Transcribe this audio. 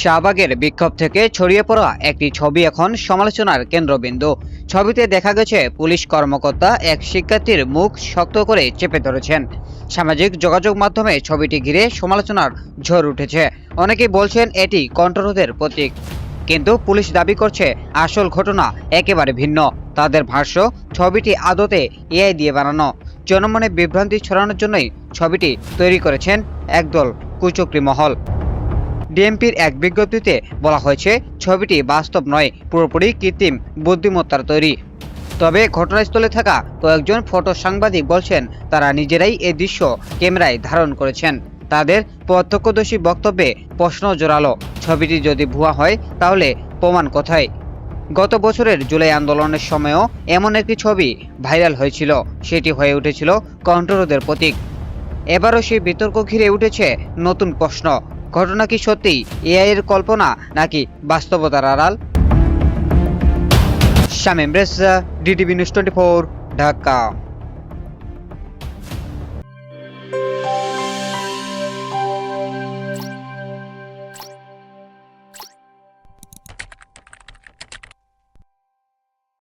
শাহবাগের বিক্ষোভ থেকে ছড়িয়ে পড়া একটি ছবি এখন সমালোচনার কেন্দ্রবিন্দু। ছবিতে দেখা গেছে, পুলিশ কর্মকর্তা এক শিক্ষার্থীর মুখ শক্ত করে চেপে ধরেছেন। সামাজিক যোগাযোগ মাধ্যমে ছবিটি ঘিরে সমালোচনার ঝড় উঠেছে। অনেকেই বলছেন এটি কণ্ঠরোধের প্রতীক। কিন্তু পুলিশ দাবি করছে, আসল ঘটনা একেবারে ভিন্ন। তাদের ভাষ্য, ছবিটি আদতে এআই দিয়ে বানানো। জনমনে বিভ্রান্তি ছড়ানোর জন্যই ছবিটি তৈরি করেছেন একদল কুচক্রি মহল। ডিএমপির এক বিজ্ঞপ্তিতে বলা হয়েছে, ছবিটি বাস্তব নয়, পুরোপুরি কৃত্রিম বুদ্ধিমত্তার তৈরি। তবে ঘটনাস্থলে থাকা কয়েকজন ফটো সাংবাদিক বলছেন, তারা নিজেরাই এই দৃশ্য ক্যামেরায় ধারণ করেছেন। তাদের প্রত্যক্ষদর্শী বক্তব্যে প্রশ্ন জোরালো, ছবিটি যদি ভুয়া হয়, তাহলে প্রমাণ কোথায়? গত বছরের জুলাই আন্দোলনের সময়ও এমন একটি ছবি ভাইরাল হয়েছিল, সেটি হয়ে উঠেছিল কণ্ঠরোধের প্রতীক। এবারও সেই বিতর্ক ঘিরে উঠেছে নতুন প্রশ্ন ঘটনা কি সত্যি? এআই এর কল্পনা নাকি বাস্তবতার আড়াল? Shamim Reza DTV news twenty Dhaka.